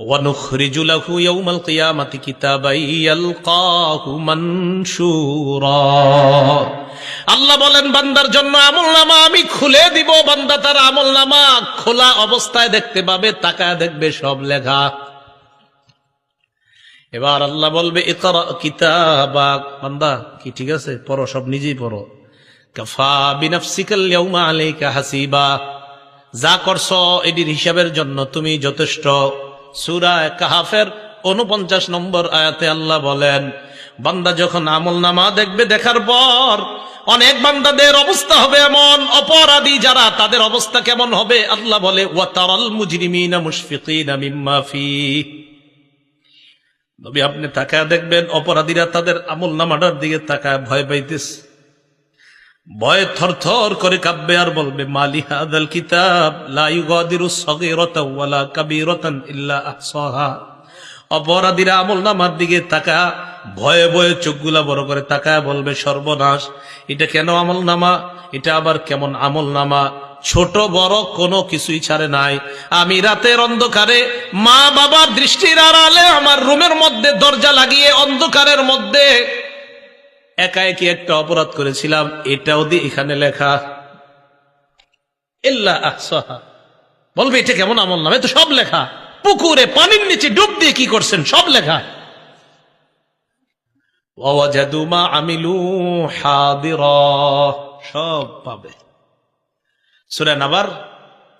ونخرج له يوم القيامة كتابا يلقاه منشورا আল্লাহ বলেন বান্দার জন্য আমল নামা আমি খুলে দিব বান্দা তার আমল নামা খোলা অবস্থায় দেখতে পাবে তাকায় দেখবে সব লেখা এবার আল্লাহ বলবে ইকরা কিতাবা বান্দা কি ঠিক আছে পড়ো সব নিজেই পড়ো কাফা বিনাফসিকাল ইয়াউমা আলাইকা হাসিবা যা করছ এটির হিসাবের জন্য তুমি যথেষ্ট সূরা কাহাফের উনপঞ্চাশ নম্বর আয়াতে আল্লাহ বলেন, বান্দা যখন আমল নামা দেখবে, দেখার পর অনেক বান্দাদের অবস্থা হবে এমন, অপরাধী যারা, তাদের অবস্থা কেমন হবে? আল্লাহ বলে আপনি তাকায় দেখবেন, অপরাধীরা তাদের আমল নামাটার দিকে তাকায় ভয় পাইতেছে। ভয় থরথর করে কাব্যে আর বলবে, মালি হাদাল কিতাব, লা ইউগাদিরু সগীরাতাও ওয়ালা কাবীরাতান ইল্লা আহসাহা। অপরাধীরা আমল নামার দিকে তাকা, ভয়ে ভয়ে চোখগুলা বড় করে তাকায় বলবে, সর্বনাশ, এটা কেন আমল নামা? এটা আবার কেমন আমল নামা? ছোট বড় কোনো কিছুই ছাড়ে নাই। আমি রাতের অন্ধকারে মা বাবার দৃষ্টির আড়ালে আমার রুমের মধ্যে দরজা লাগিয়ে অন্ধকারের মধ্যে একা একই একটা অপরাধ করেছিলাম, এটাও দিয়ে এখানে লেখা আহসাহা। বলবে, এটা কেমন আমল নামে? তো সব লেখা। পুকুরে পানির নিচে ডুব দিয়ে কি করছেন? সব লেখা। আমিলু সব পাবে। সুরেন আবার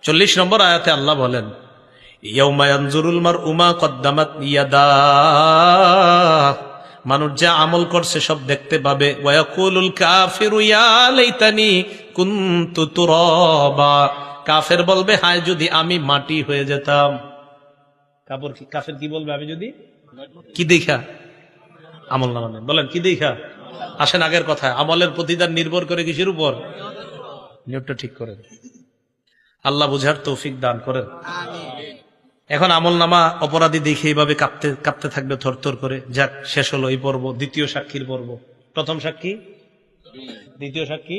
চল্লিশ নম্বর আয়াতে আল্লাহ বলেন, ইয়াউমা ইয়ানজুরুল মার উমা কদ্দামাত ইয়াদা। মানুষ যা আমল করছে সব দেখতে পাবে। কাফিরু বলবে, হায়, যদি আমি মাটি হয়ে যেতাম। কাপড় কি কাফের কি বলবে, আমি যদি কি দেখা? আমল নামা নেই। বলেন, কি দেখা? আসেন আগের কথা আমলের প্রতিদান নির্ভর করে কিসের উপর? নিয়মটা ঠিক করেন। আল্লাহ বুঝার তৌফিক দান করেন। এখন আমল নামা অপরাধী দেখে এইভাবে কাঁপতে কাঁপতে থাকবে থরথর করে। যাক, শেষ হলো এই পর্ব, দ্বিতীয় সাক্ষীর পর্ব। প্রথম সাক্ষী? দ্বিতীয় সাক্ষী?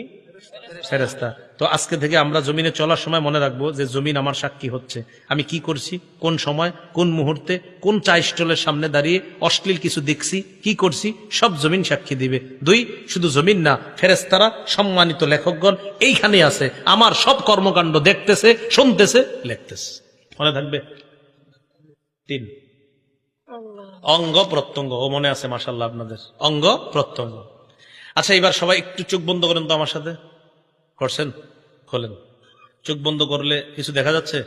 ফেরেস্তা তো আজকে থেকে আমরা জমিনে চলার সময় মনে রাখব যে জমিন আমার সাক্ষী হচ্ছে। আমি কি করছি? কোন সময়? কোন মুহূর্তে? কোন চা স্টলের সামনে দাঁড়িয়ে অশ্লীল কিছু দেখছি? কি করছি? সব জমিন সাক্ষী দিবে। দুই, শুধু জমিন না ফেরেস্তারা সম্মানিত লেখকগণ এইখানে আছে। আমার সব কর্মকাণ্ড দেখতেছে, শুনতেছে, লিখতেছে। মনে থাকবে? তিন। অঙ্গ প্রত্যঙ্গ ও মনে আছে মাসাল্লাহ আপনাদের? অঙ্গ প্রত্যঙ্গ। আচ্ছা এবার সবাই একটু চোখ বন্ধ করেন তো আমার সাথে। করছেন? খোলেন। চোখ বন্ধ করলে কিছু দেখা যাচ্ছে?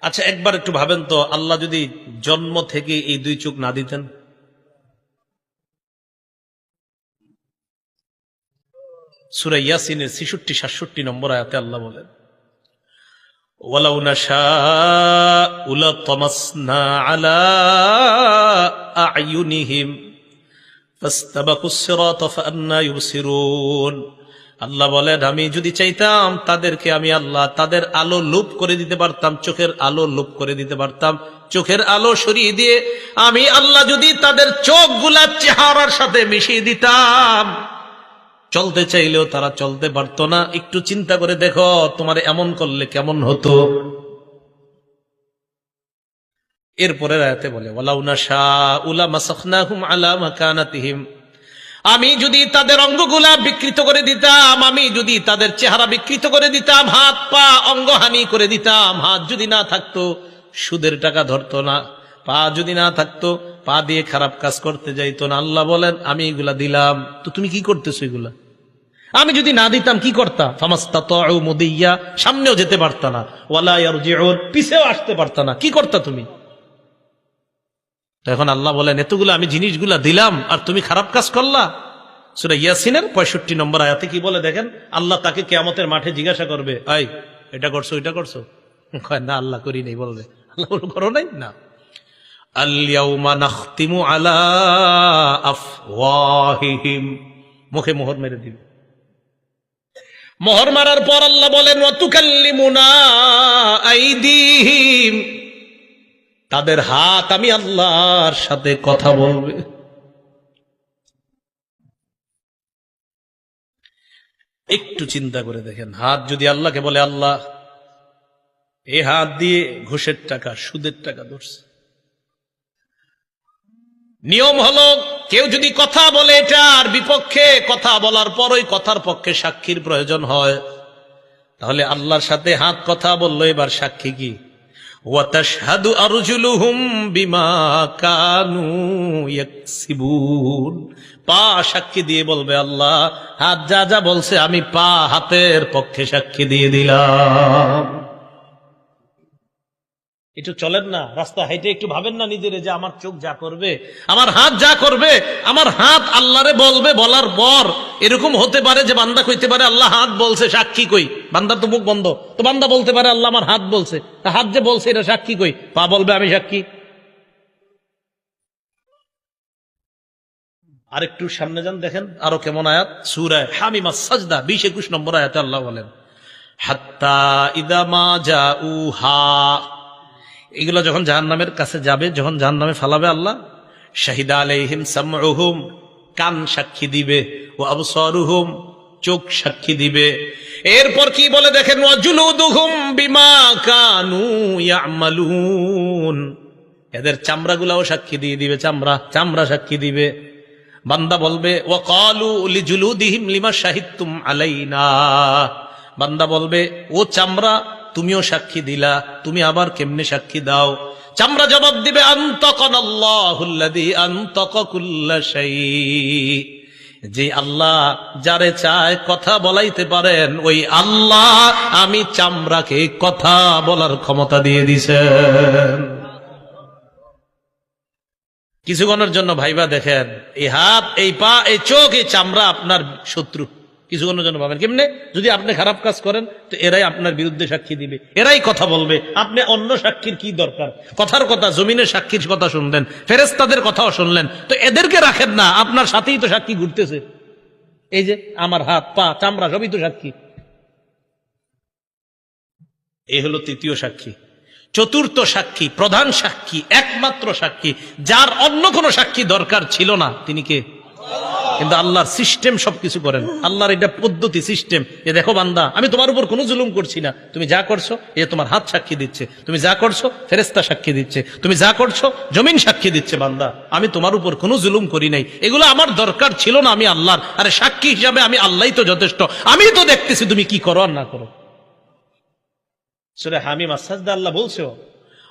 আচ্ছা একবার একটু ভাবেন তো আল্লাহ যদি জন্ম থেকে এই দুই চোখ না দিতেন? সুরা ইয়াসিনের ছিষট্টি সাতষট্টি নম্বর আয়াতে আল্লাহ বলেন ولو نشاء لطمسنا على أعينهم فاستبقوا الصراط فأنا يبصرون আল্লাহ বলেন আমি যদি চাইতাম তাদেরকে আমি আল্লাহ তাদের আলো লোপ করে দিতে পারতাম চোখের আলো লোপ করে দিতে পারতাম চোখের আলো সরিয়ে দিয়ে আমি আল্লাহ যদি তাদের চোখগুলা চেহারার সাথে মিশিয়ে দিতাম চলতে চাইলেও তারা চলতে পারতো না। একটু চিন্তা করে দেখো, তোমার এমন করলে কেমন হতো? এরপরে রায়তে বলে আমি যদি তাদের অঙ্গগুলা বিকৃত করে দিতাম, আমি যদি তাদের চেহারা বিকৃত করে দিতাম, হাত পা অঙ্গহানি করে দিতাম, হাত যদি না থাকতো, সুদের টাকা ধরতো না। পা যদি না থাকতো, পা দিয়ে খারাপ কাজ করতে যাইতো না। আল্লাহ বলেন, আমি এগুলা দিলাম। তো তুমি কি করতেছো এগুলা? আমি যদি না দিতাম, কি করতাম ফামাস্তা সামনেও যেতে পারতা না। পিছেও আসতে পারতা না। কি করতা তুমি? এখন আল্লাহ বলেন, এতগুলো আমি জিনিসগুলা দিলাম, আর তুমি খারাপ কাজ করলা? সুরা ইয়াসিনের পঁয়ষট্টি নম্বর আয়াতে কি বলে দেখেন? আল্লাহ তাকে কেয়ামতের মাঠে জিজ্ঞাসা করবে আই এটা করছ এটা করছ? না, আল্লাহ করি নেই, বলবে। আল্লাহ করো নাই? না। আল্লাউমা নাখতিমু আলা আফওয়াহিহিম। মুখে মোহর মেরে দিবে মোহর মারার পর আল্লাহ বলেন, ওয়াতুকাল্লিমুনা আইদিহিম। তাদের হাত আমি আল্লাহর সাথে কথা বলবে। একটু চিন্তা করে দেখেন, হাত যদি আল্লাহকে বলে, আল্লাহ, এ হাত দিয়ে ঘুষের টাকা, সুদের টাকা ধরছে। নিয়ম হলো, কেউ যদি কথা বলে এটার বিপক্ষে কথা বলার পর ওই কথার পক্ষে সাক্ষীর প্রয়োজন হয়। তাহলে আল্লাহর সাথে হাত কথা বলল, এবার সাক্ষী কি? পা সাক্ষী দিয়ে বলবে, আল্লাহ, হাত যা যা বলছে আমি পা হাতের পক্ষে সাক্ষী দিয়ে দিলাম। একটু চলেন না, রাস্তা হাইটে একটু ভাবেন না নিজের যে আমার চোখ যা করবে, আমার হাত যা করবে, আমার হাত আল্লাহরে বলবে বলার পর এরকম হতে পারে যে বান্দা কইতে পারে, আল্লাহ হাত বলছে, সাক্ষী কই? বান্দার তো মুখ বন্ধ। তো বান্দা বলতে পারে, আল্লাহ আমার হাত বলছে। হাত যে বলছে, এটা সাক্ষী কই? পা বলবে, আমি সাক্ষী। আর একটু সামনে যান, দেখেন আরও কেমন আয়াত। সুরায় হামিমা সাজদা বিশ একুশ নম্বর আয়াতে আল্লাহ বলেন, হাত্তা ইদামা যা উহা এগুলো যখন জাহান্নামের কাছে যাবে, যখন জাহান্নামে ফালাবে আল্লাহ, শাহিদা আলাইহিম সামউহুম, কান সাক্ষী দিবে ও আবসারুহুম, চোখ সাক্ষী দিবে। এরপর কি বলে দেখেন ওয়াজুলুদুহুম বিমা কানু এদের চামড়াগুলাও সাক্ষী দিয়ে দিবে, চামড়া চামড়া সাক্ষী দিবে। বান্দা বলবে ও কালু লিজুলুদিহিম লিমা শাহিদতুম আলাইনা। বান্দা বলবে, ও চামড়া তুমিও সাক্ষী দিলা, তুমি আবার কেমনে সাক্ষী দাও? চামড়া জবাব দিবে যে আল্লাহ যারে চায় কথা বলাইতে পারেন, ওই আল্লাহ আমি চামড়াকে কথা বলার ক্ষমতা দিয়ে দিছেন কিছুক্ষণের জন্য ভাইবা দেখেন, এই হাত, এই পা, এই চোখ, এই চামড়া আপনার শত্রু। কিছুক্ষণের জন্য ভাবেন, কেমনে? যদি আপনি খারাপ কাজ করেন, তো এরাই আপনার বিরুদ্ধে সাক্ষী দিবে। এরাই কথা বলবে, আপনি অন্য সাক্ষীর কি দরকার? কথার কথা, জমিনের সাক্ষীর কথা শুনলেন ফেরেস্তাদের কথাও শুনলেন, তো এদেরকে রাখেন না, আপনার সাথেই তো সাক্ষী ঘুরতেছে। এই যে, আমার হাত, পা, চামড়া, সবই তো সাক্ষী। এই হলো তৃতীয় সাক্ষী। চতুর্থ সাক্ষী, প্রধান সাক্ষী, একমাত্র সাক্ষী, যার অন্য কোনো সাক্ষী দরকার ছিল না। তিনি কে? কিন্তু আল্লাহর সিস্টেম সবকিছু করেন। আল্লাহর এটা পদ্ধতি, সিস্টেম। যে দেখো বান্দা, আমি তোমার উপর কোনো জুলুম করছি না। তুমি যা করছ, এ তোমার হাত সাক্ষী দিচ্ছে। তুমি যা করছ ফেরেস্তা সাক্ষী দিচ্ছে। তুমি যা করছ, জমিন সাক্ষী দিচ্ছে বান্দা। আমি তোমার উপর কোনো জুলুম করি নাই। এগুলো আমার দরকার ছিল না আমি আল্লাহর। আরে সাক্ষী হিসাবে আমি আল্লাহ তো যথেষ্ট। আমি তো দেখতেছি তুমি কি করো আর না করো। সুরে হামিম আসাজদা আল্লাহ বলছো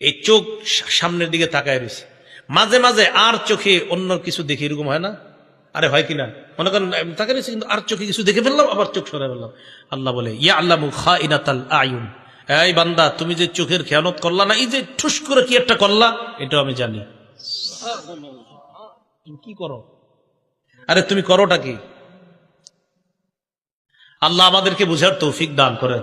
এই চোখ সামনের দিকে তাকায় রয়েছে। মাঝে মাঝে আর চোখে অন্য কিছু দেখে এরকম হয় না? আরে হয় কিনা? মনে করেন তাকায় রয়েছে কিন্তু আর চোখে কিছু দেখে ফেললাম আবার চোখ সরাই ফেললাম। আল্লাহ বলে ইয়া আল্লাহ খা ইনাতাল আয়ুন। এই বান্দা তুমি যে চোখের খেয়ানত করলা না এই যে ঠুস করে কি একটা করলা এটাও আমি জানি। কি করো? আরে তুমি করোটা কি? আল্লাহ আমাদেরকে বুঝার তৌফিক দান করেন।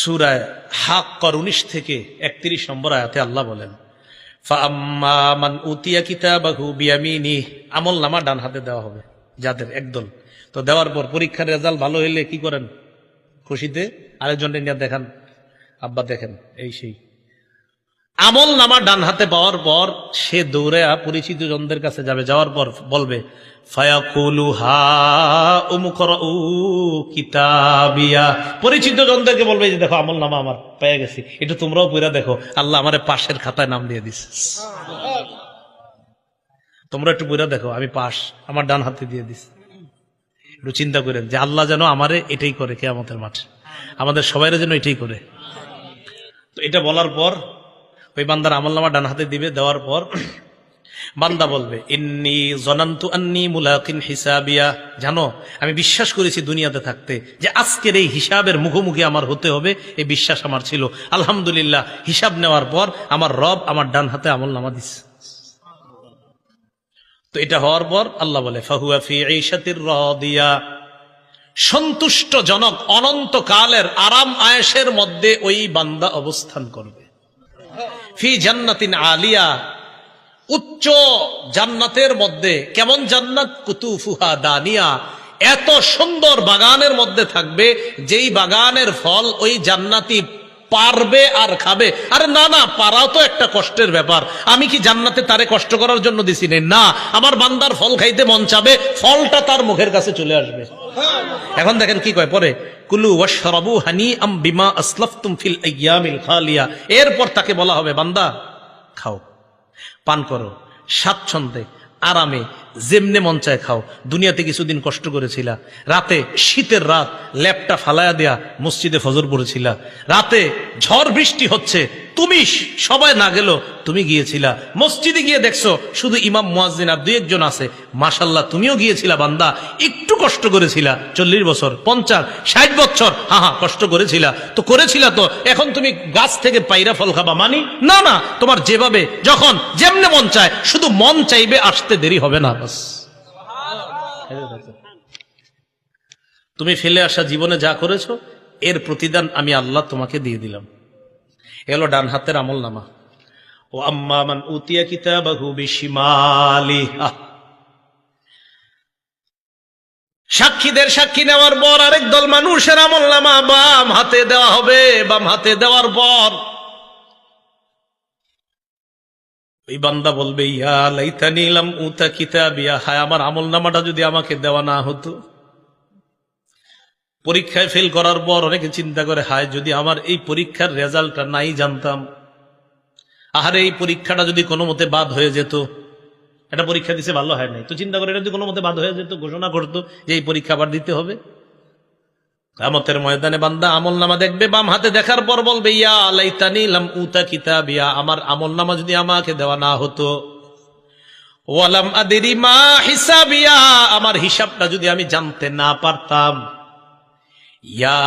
সুরায় হাক কর উনিশ থেকে একত্রিশ নম্বর আয়াতে আল্লাহ বলেন ফাম্মা মান উতিয়া কিতাবাহু আমল নামা ডান হাতে দেওয়া হবে, যাদের একদল। তো দেওয়ার পর পরীক্ষার রেজাল্ট ভালো হইলে কি করেন? খুশিতে আরেকজনকে নিয়ে দেখান। আব্বা দেখেন, এই সেই। আমল নামা ডান হাতে পাওয়ার পর সে দৌড়ে পরিচিত জনদের কাছে যাবে, যাওয়ার পর বলবে পরিচিত জনদেরকে বলবে যে দেখো, আমল নামা আমার পেয়ে গেছি। একটু তোমরাও পুরা দেখো। আল্লাহ আমার পাশের খাতায় নাম দিয়ে দিস তোমরা একটু পুরা দেখো, আমি পাশ, আমার ডান হাতে দিয়ে দিস একটু চিন্তা করেন যে আল্লাহ যেন আমারে এটাই করে কেয়ামতের মাঠে। আমাদের সবাইরা যেন এটাই করে। তো এটা বলার পর ওই বান্দার আমল নামা ডান হাতে দিবে, দেওয়ার পর বান্দা বলবে, ইন্নি জনান্তু আন্নি মুলাকিন হিসাবিয়া। জানো, আমি বিশ্বাস করেছি দুনিয়াতে থাকতে যে আজকের এই হিসাবের মুখোমুখি আমার হতে হবে, এই বিশ্বাস আমার ছিল। আলহামদুলিল্লাহ, হিসাব নেওয়ার পর আমার রব আমার ডান হাতে আমল নামা দিচ্ছে তো এটা হওয়ার পর আল্লাহ বলে, ফাহুয়া ফি ঈশাতির রাদিয়া। সন্তুষ্টজনক অনন্তকালের আরাম আয়েশের মধ্যে ওই বান্দা অবস্থান করবে। ফি জান্নাতিন আলিয়া। উচ্চ জান্নাতের মধ্যে, কেমন জান্নাত? কুতুফুহা দানিয়া। এত সুন্দর বাগানের মধ্যে থাকবে, যেই বাগানের ফল ওই জান্নাতি পারবে আর খাবে। আরে না না, পারাও তো একটা কষ্টের ব্যাপার। আমি কি জান্নাতে তারে কষ্ট করার জন্য দিছি নে? আমার বান্দার ফল খাইতে মন চাবে, ফলটা তার মুখের কাছে চলে আসবে। এখন দেখেন কি কয়, পরে এরপর তাকে বলা হবে, বান্দা, খাও, পান করো, স্বাচ্ছন্দ্যে, আরামে যেমনে মন চায় খাও। দুনিয়াতে কিছুদিন কষ্ট করেছিলা। রাতে শীতের রাত ল্যাপটা ফালায়া দেয়া মসজিদে ফজর পড়েছিলা। রাতে ঝড় বৃষ্টি হচ্ছে, তুমি সবাই না গেল তুমি গিয়েছিলা। মসজিদে গিয়ে দেখছ, শুধু ইমাম, মুয়াজ্জিন আর দুই একজন আছে। মাশাল্লাহ তুমিও গিয়েছিলা বান্দা। একটু কষ্ট করেছিলা, চল্লিশ বছর, পঞ্চাশ, ষাট বছর। হা হা, কষ্ট করেছিলা। তো করেছিলা তো, এখন তুমি গাছ থেকে পাইরা ফল খাবা মানি? না না, তোমার যেভাবে, যখন যেমনে মন চায়, শুধু মন চাইবে আসতে দেরি হবে না। বাস তুমি ফেলে আসা জীবনে যা করেছ, এর প্রতিদান আমি আল্লাহ তোমাকে দিয়ে দিলাম। এলো ডান হাতের আমল নামা। ও আম্মা উতিয়া কিতাবাহু সাক্ষীদের সাক্ষী নেওয়ার পর আরেক দল মানুষের আমল নামা বাম হাতে দেওয়া হবে। বাম হাতে দেওয়ার পর ওই বান্দা বলবে, ইয়া লাইতানি লাম উতা কিতাবিয়া। হায়, আমার আমল নামাটা যদি আমাকে দেওয়া না হতো। পরীক্ষায় ফেল করার পর অনেকে চিন্তা করে, হায়, যদি আমার এই পরীক্ষার রেজাল্টটা নাই জানতাম। আহারে, এই পরীক্ষাটা যদি কোনো মতে বাদ হয়ে যেত এটা পরীক্ষা দিছে, ভালো হয় নাই। তো চিন্তা করে এটা যদি কোনো মতে বাদ হয়ে যেত, ঘোষণা করতো যে এই পরীক্ষা আবার দিতে হবে। কামতের ময়দানে বান্দা আমল নামা দেখবে, বাম হাতে দেখার পর বলবে, ইয়া লাইতানি লাম উতা কিতাবিয়া, আমার আমল নামা যদি আমাকে দেওয়া না হতো। ওয়ালাম আদেরি মা হিসাবিয়া, আমার হিসাবটা যদি আমি জানতে না পারতাম। ইয়া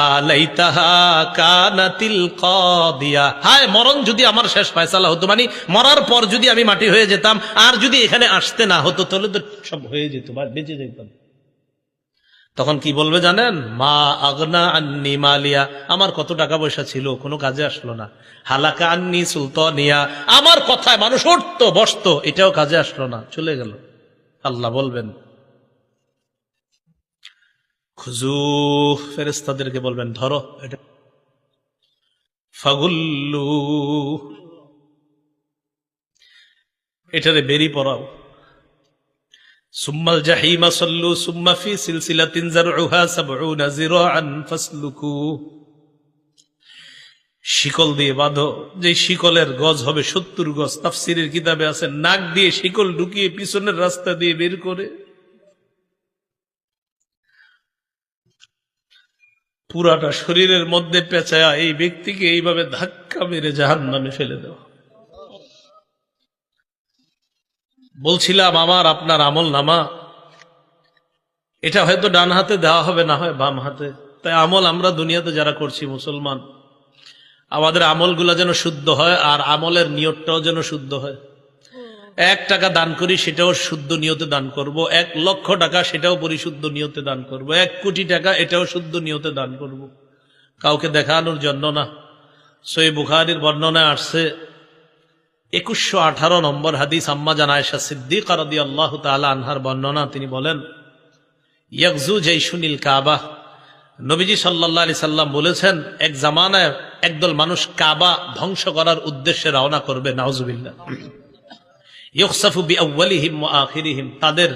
হায়, মরণ যদি আমার শেষ ফয়সালা হতো মানে মরার পর যদি আমি মাটি হয়ে যেতাম, আর যদি এখানে আসতে না হতো, তাহলে তো সব হয়ে যেত, বা বেঁচে যেতাম। তখন কি বলবে জানেন? মা আগনা আন্নি মালিয়া। আমার কত টাকা পয়সা ছিল, কোনো কাজে আসলো না। হালাকা আন্নি সুলতানিয়া। আমার কথায় মানুষ উঠতো, বসতো, এটাও কাজে আসলো না, চলে গেল। আল্লাহ বলবেন খুজু ফেরেস্তাদেরকে বলবেন, ধরো, এটা ফাগুল্লু, এটারে বেরি পড়াও সুম্মাল জাহিমা সল্লু সুম্মা ফি সিলসিলাতিন জারউহা সাবউনা জিরাআন শিকল দিয়ে বাঁধো যে শিকলের গজ হবে সত্তর গজ, তাফসিরের কিতাবে আছে, নাক দিয়ে শিকল ঢুকিয়ে পিছনের রাস্তা দিয়ে বের করে। পুরাটা শরীরের মধ্যে পেঁচায়া এই ব্যক্তিকে এইভাবে ধাক্কা মেরে জাহান নামে ফেলে দেওয়া। বলছিলাম, আমার, আপনার আমল নামা। এটা হয়তো ডান হাতে দেওয়া হবে, না হয় বাম হাতে। তাই আমল আমরা দুনিয়াতে যারা করছি, মুসলমান, আমাদের আমলগুলো যেন শুদ্ধ হয় আর আমলের নিয়তটাও যেন শুদ্ধ হয়। এক টাকা দান করি, সেটাও শুদ্ধ নিয়তে দান করব। এক লক্ষ টাকা, সেটাও পরিশুদ্ধ নিয়তে দান করব। এক কোটি টাকা, এটাও শুদ্ধ নিয়তে দান করব। কাউকে দেখানোর জন্য না। সই বুখারির বর্ণনায় আসছে একুশশো আঠারো নম্বর হাদিস আম্মা জানায়শা সিদ্দিক রাদি আল্লাহ তালা আনহার বর্ণনা, তিনি বলেন ইয়কজু ইয়াকজু সুনীল কাবা। নবীজি সাল্লাহ আলি সাল্লাম বলেছেন, এক জামানায় একদল মানুষ কাবা ধ্বংস করার উদ্দেশ্যে রওনা করবে, নাউজুবিল্লাহ। ইয়কসাফু বি আউ্বালিহিম আখিরিহিম, তাদের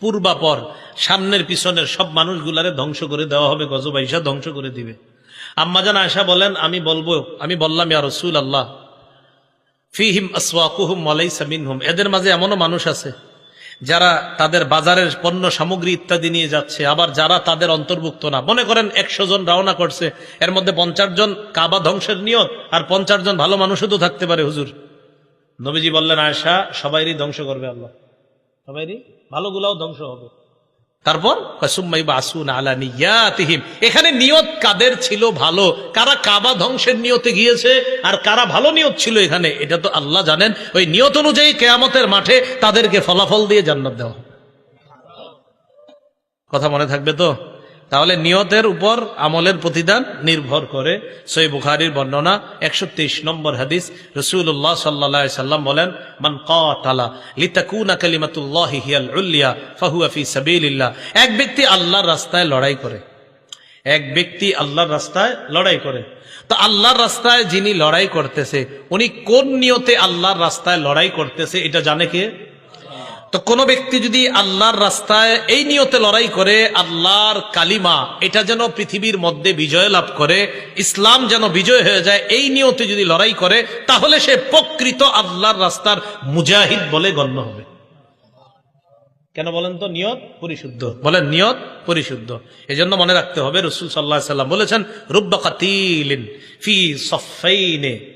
পূর্বাপর সামনের পিছনের সব মানুষগুলারে ধ্বংস করে দেওয়া হবে গজবাইশা ধ্বংস করে দিবে। আম্মাজান আয়সা বলেন, আমি বলব, আমি বললাম, ইয়া রসুল আল্লাহ ফিহিম আসওয়াকুহুম ওয়ালাইসা মিনহুম। এদের মাঝে এমনও মানুষ আছে, যারা তাদের বাজারের পণ্য, সামগ্রী ইত্যাদি নিয়ে যাচ্ছে, আবার যারা তাদের অন্তর্ভুক্ত না। মনে করেন একশো জন রওনা করছে, এর মধ্যে পঞ্চাশ জন কাবা ধ্বংসের নিয়ত, আর পঞ্চাশ জন ভালো মানুষও তো থাকতে পারে, হুজুর। নবীজি বললেন আয়সা সবাইরই ধ্বংস করবে আল্লাহ। সবাইরই? ভালোগুলাও ধ্বংস হবে। তারপর? এখানে নিয়ত কাদের ছিল ভালো? কারা কাবা ধ্বংসের নিয়তে গিয়েছে? আর কারা ভালো নিয়ত ছিল এখানে? এটা তো আল্লাহ জানেন। ওই নিয়ত অনুযায়ী কেয়ামতের মাঠে তাদেরকে ফলাফল দিয়ে জান্নাত দেওয়া কথা মনে থাকবে তো? তাহলে নিয়তের উপর আমলের প্রতিদান নির্ভর করে। সই বুখারির বর্ণনা একশো তেইশ নম্বর হাদিস। রসুল্লাহ সাল্লা সাল্লাম বলেন, মান এক ব্যক্তি আল্লাহর রাস্তায় লড়াই করে। এক ব্যক্তি আল্লাহর রাস্তায় লড়াই করে। তো আল্লাহর রাস্তায় যিনি লড়াই করতেছে, উনি কোন নিয়তে আল্লাহর রাস্তায় লড়াই করতেছে, এটা জানে কে? তো কোন ব্যক্তি যদি আল্লাহর রাস্তায় এই নিয়তে লড়াই করে, আল্লাহর কালিমা, এটা যেন পৃথিবীর মধ্যে বিজয় লাভ করে, ইসলাম যেন বিজয় হয়ে যায়, এই নিয়তে যদি লড়াই করে, তাহলে সে প্রকৃত আল্লাহর রাস্তার মুজাহিদ বলে গণ্য হবে। কেন বলেন তো? নিয়ত পরিশুদ্ধ। বলেন, নিয়ত পরিশুদ্ধ। এজন্য মনে রাখতে হবে, রসুল সাল্লাহ সাল্লাম বলেছেন, রুব্বা কাতিলিন ফি সফাইনে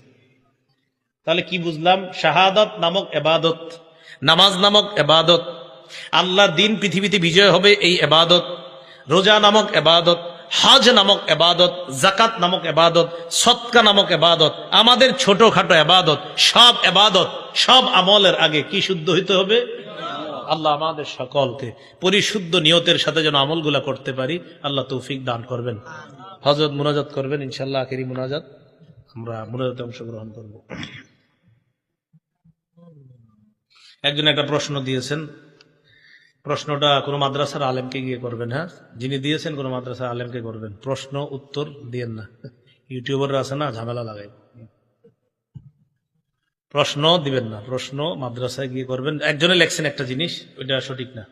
তাহলে কি বুঝলাম? শাহাদত নামক এবাদত, নামাজ নামক এবাদত আল্লাহর দিন পৃথিবীতে বিজয় হবে এই এবাদত, রোজা নামক এবাদত, হজ নামক এবাদত জাকাত নামক এবাদত সৎকা নামক এবাদত, আমাদের ছোটখাটো এবাদত, সব এবাদত, সব আমলের আগে কি শুদ্ধ হইতে হবে? আল্লাহ আমাদের সকলকে পরিশুদ্ধ নিয়তের সাথে যেন আমলগুলা করতে পারি, আল্লাহ তৌফিক দান করবেন। হজরত মোনাজাত করবেন ইনশাল্লাহ আখেরি মোনাজাত, আমরা মুনাজাতে অংশগ্রহণ করব। একজন একটা প্রশ্ন দিয়েছেন। প্রশ্নটা কোনো মাদ্রাসার আলেমকে গিয়ে করবেন হ্যাঁ? যিনি দিয়েছেন কোনো মাদ্রাসার আলেমকে করবেন। প্রশ্ন, উত্তর দিয়েন না। ইউটিউবাররা আছে না, ঝামেলা লাগাই প্রশ্ন দিবেন না। প্রশ্ন মাদ্রাসায় গিয়ে করবেন। একজনে লেখছেন একটা জিনিস, ওইটা সঠিক না।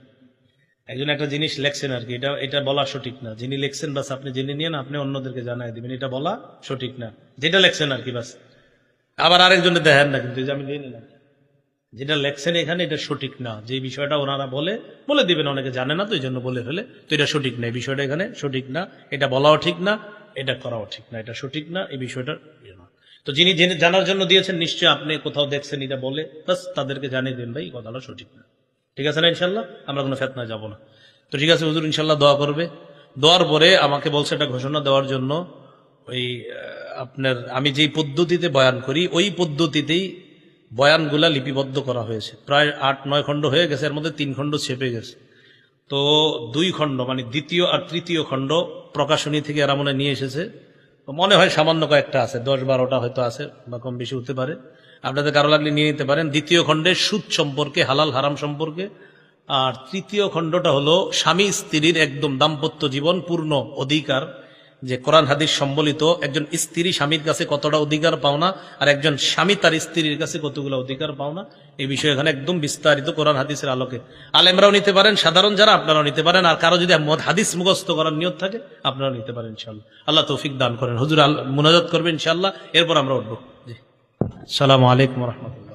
একজন একটা জিনিস লেখছেন আর কি, এটা এটা বলা সঠিক না। যিনি লেখছেন, বাস আপনি জেনে নিয়ে আপনি অন্যদেরকে জানাই দিবেন, এটা বলা সঠিক না। যেটা লেখছেন আর কি, বাস। আবার আরেকজনে দেখেন না কিন্তু আমি দিয়ে নিলাম। যেটা লেখছেন এখানে, এটা সঠিক না। যে বিষয়টা ওনারা বলে বলে দিবেন, অনেকে জানে না তো, এই জন্য বলে ফেলে। তো এটা সঠিক না, এই বিষয়টা এখানে সঠিক না। এটা বলাও ঠিক না, এটা করাও ঠিক না, এটা সঠিক না, এই বিষয়টা ইয়ে। তো যিনি জেনে, জানার জন্য দিয়েছেন, নিশ্চয়ই আপনি কোথাও দেখছেন এটা বলে, বাস তাদেরকে জানিয়ে দিন ভাই, এই কথাটা সঠিক না। ঠিক আছে না ইনশাল্লাহ আমরা কোনো ফেতনা যাব না। তো ঠিক আছে, হুজুর ইনশাল্লাহ দোয়া করবে। দোয়ার পরে আমাকে বলছে এটা ঘোষণা দেওয়ার জন্য, ওই আপনার, আমি যেই পদ্ধতিতে বয়ান করি, ওই পদ্ধতিতেই বয়ানগুলা লিপিবদ্ধ করা হয়েছে। প্রায় আট, নয় খণ্ড হয়ে গেছে, এর মধ্যে তিন খণ্ড ছেপে গেছে। তো দুই খণ্ড মানে দ্বিতীয় আর তৃতীয় খণ্ড প্রকাশনী থেকে এরা মনে নিয়ে এসেছে। মনে হয় সামান্য কয়েকটা আছে, দশ বারোটা হয়তো আছে, বা কম বেশি হতে পারে। আপনাদের কারও লাগলে নিয়ে নিতে পারেন। দ্বিতীয় খণ্ডে সুদ সম্পর্কে, হালাল হারাম সম্পর্কে। আর তৃতীয় খণ্ডটা হলো স্বামী স্ত্রীর একদম দাম্পত্য জীবন, পূর্ণ অধিকার। যে কোরআন হাদিস সম্বলিত একজন স্ত্রী স্বামীর কাছে কতটা অধিকার পাওনা আর একজন স্বামী তার স্ত্রীর কাছে কতগুলো অধিকার পাওনা এই বিষয়ে এখানে একদম বিস্তারিত কোরআন হাদিসের আলোকে। আলেমরাও নিতে পারেন, সাধারণ যারা আপনারাও নিতে পারেন, আর কারও যদি মদ হাদিস মুখস্থ করার নিয়ত থাকে, আপনারাও নিতে পারেন ইনশাল্লাহ আল্লাহ তৌফিক দান করেন। হুজুর আল- মুনাজাত করবেন ইনশাল্লাহ এরপর আমরা উঠবো। জি। সালাম আলাইকুম রহমতুল্লাহ।